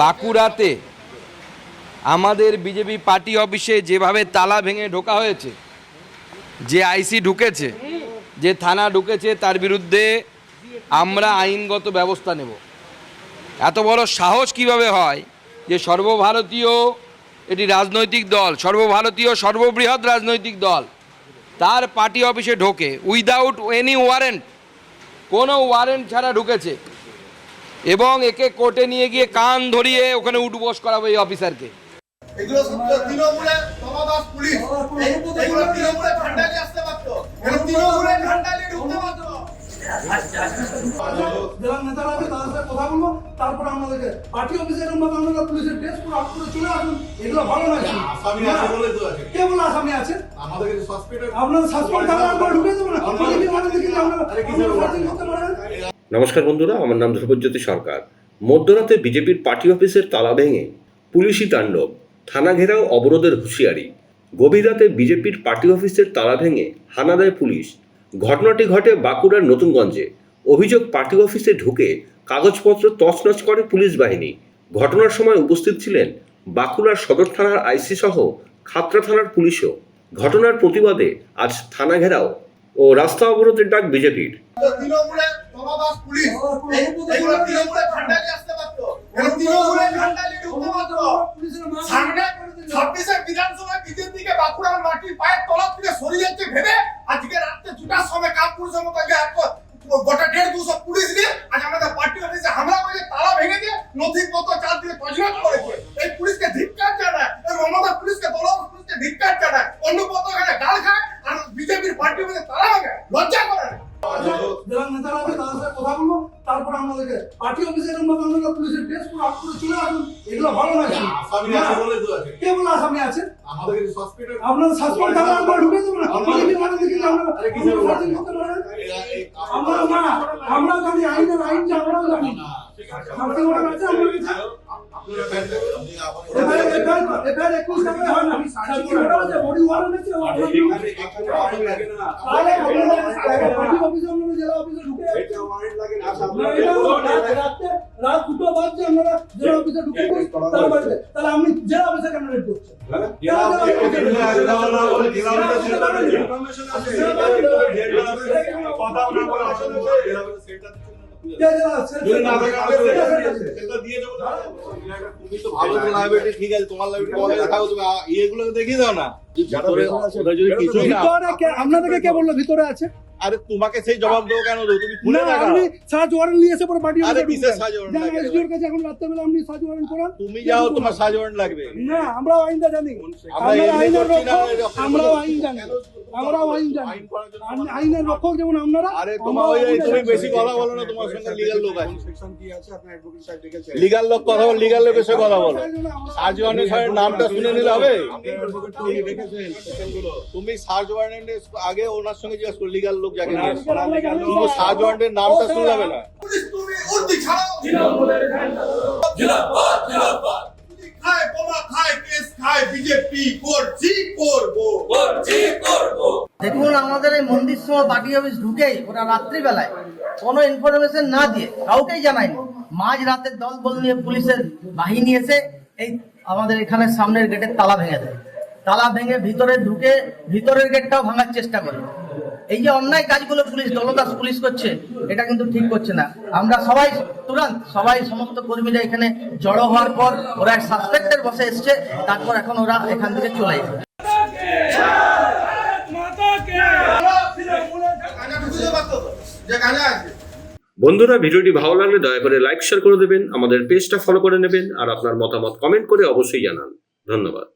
বাঁকুড়াতে আমাদের BJP party অফিসে যেভাবে তালা ভেঙে ঢোকা হয়েছে, যে আইসি ঢুকেছে, যে থানা ঢুকেছে, তার বিরুদ্ধে আমরা আইনগত ব্যবস্থা নেব। এত বড় সাহস কীভাবে হয় যে সর্বভারতীয় এটি রাজনৈতিক দল, সর্বভারতীয় সর্ববৃহৎ রাজনৈতিক দল, তার পার্টি অফিসে ঢোকে উইদাউট এনি ওয়ারেন্ট কোনো ওয়ারেন্ট ছাড়া ঢুকেছে। এবং একে কোর্টে নিয়ে গিয়ে কান ধরিয়ে ওখানে উঠবোস করাবো এই অফিসারকে। এগুলো সব তমাদাস পুলিশ। এগুলো তৃণমূলের ঠান্ডালি আসতে পারতো। এগুলো তৃণমূলের ঠান্ডালি ঢুকতে পারতো। জেলার নেতারা আছে তাদের সাথে কথা বলব। তারপর আপনাদেরকে পার্টি অফিসে এরকম ভাবে আপনারা পুলিশের ড্রেস পুরো আপ করে চলে আসুন। এগুলো ভালো নয়। আসামি আছে বলে তো আছে। কে বলে আসামি আছে? আমাদের কাছে আপনারা সাসপেন্ড থাকা আপনারা ঢুকে দেবেন না। আপনারা কি দেখি যে আপনারা আরে কিসের আপনারা ব্যাপার? searching করতে পারেন নমস্কার বন্ধুরা, আমার নাম ধ্রুবজ্যোতি সরকার। মধ্যরাতে বিজেপির পার্টি অফিসের তালা ভেঙে পুলিশি তাণ্ডব, থানা ঘেরাও অবরোধের হুঁশিয়ারি। গভীর রাতে বিজেপির পার্টি অফিসের তালা ভেঙে হানা দেয় পুলিশ। ঘটনাটি ঘটে বাঁকুড়ার নতুনগঞ্জে। অভিযোগ পার্টি অফিসে ঢুকে কাগজপত্র তছনছ করে পুলিশ বাহিনী। ঘটনার সময় উপস্থিত ছিলেন বাঁকুড়ার সদর থানার আইসি সহ খাতড়া থানার পুলিশও। ঘটনার প্রতিবাদে আজ থানা ঘেরাও ও রাস্তা অবরোধের ডাক বিজেপির। তৃণমূলের তমাদাস পুলিশ। এগুলো তৃণমূলের ঠান্ডালি আসতে পারতো। এগুলো তৃণমূলের ঠান্ডালি ঢুকতে পারতো। সামনে ছাব্বিশের বিধানসভায় বিজেপিকে বাঁকুড়ার মাটি পায়ের তলা থেকে সরিয়ে যাচ্ছে ভেবে আজকে রাত্রে দুটার সময় কাপুরুষের মতো গোটা দেড় দুশো পুলিশ নিয়ে আজ আমাদের পার্টি অফিসে হামলা করে তালা ভেঙে দিয়ে নথিপত্র চার দিয়ে তজনাত করেছে। এই পুলিশকে ধিক্কার জানায় এই মমতা পুলিশকে দলর পুলিশকে ধিক্কার জানায় অন্য পত্র গাল খায় আর বিজেপির পার্টি অফিসে তালা ভাঙে। লজ্জা করে নেতারা আছে তাদের সাথে কথা বলব। তারপর আপনাদেরকে পার্টি অফিসে এরকম ভাবে আপনারা পুলিশের ড্রেস পুরো আপ করে চলে আসুন। এগুলো ভালো তো আছে। কে বলে আসামি আছে? কাছে আপনারা সাসপেন্ড থাকা আপনারা ঢুকে দেবেন না। আমরা না। আমরা জানি আইনের আইন যে আমরাও জানি সার্চিং অর্ডার আছে আমার জেলা অফিসে ঢুকে রাত দুটো বাজছে আপনারা জেলা অফিসে ঢুকে তাহলে আপনি জেলা অফিসে কেন রেড করছেন কেন আপনাদেরকে কে বলল? ভিতরে আছে? আরে তোমাকে সেই জবাব দেবো কেন দেবো তুমি খুলে না আপনি সার্চ ওয়ারেন্ট নিয়ে এসে পরে পার্টি আরে কিসের ঢুকবেন। ওয়ারেন্ট এসডিওর কাছে এখন রাত্রেবেলা আপনি সার্চ ওয়ারেন্ট করান। তুমি যাও তোমার সাজ ওয়ারেন্ট লাগবে। না আইনটা জানি। আমরা আমরা আইনের রক্ষক আইন জানি। আমরাও আইন জানি। আইনের রক্ষক যেমন আপনারা আরে তোমার ওই তুমি বেশি কথা বলো না তোমার সঙ্গে লিগ্যাল লোক আছে। লিগ্যাল লোক কথা বল লিগ্যাল লোকের সাথে কথা বলো। সাথে নামটা শুনে নিলে হবে? তুমি সার্চ ওয়ারেন্টের আগে ওনার সঙ্গে জিজ্ঞাসা করো লিগ্যাল লোক যাকে শুধু নামটা না। দেখুন আমাদের এই মন্দির সময় পার্টি অফিস ঢুকেই ওরা রাত্রিবেলায় কোনো ইনফরমেশন না দিয়ে কাউকেই জানায়নি। মাঝ রাতের দল বল নিয়ে পুলিশের বাহিনী এসে এই আমাদের এখানে সামনের গেটের তালা ভেঙে দেয়। তালা ভেঙে ভিতরে ঢুকে ভিতরের গেটটাও ভাঙার চেষ্টা করে। এই যে অন্যায় কাজগুলো পুলিশ, দলদাস পুলিশ করছে, এটা কিন্তু ঠিক করছে না। আমরা সবাই, তুরন্ত সবাই সমস্ত কর্মীরা এখানে জড়ো হওয়ার পর ওরা সাসপেক্টের বসে এসছে, তারপর এখন ওরা এখান থেকে চলে বন্ধুরা, ভিডিওটি ভালো লাগলে দয়া করে লাইক, শেয়ার করে দেবেন, আমাদের পেজটা ফলো করে নেবেন, আর আপনার মতামত কমেন্ট করে অবশ্যই জানান। ধন্যবাদ।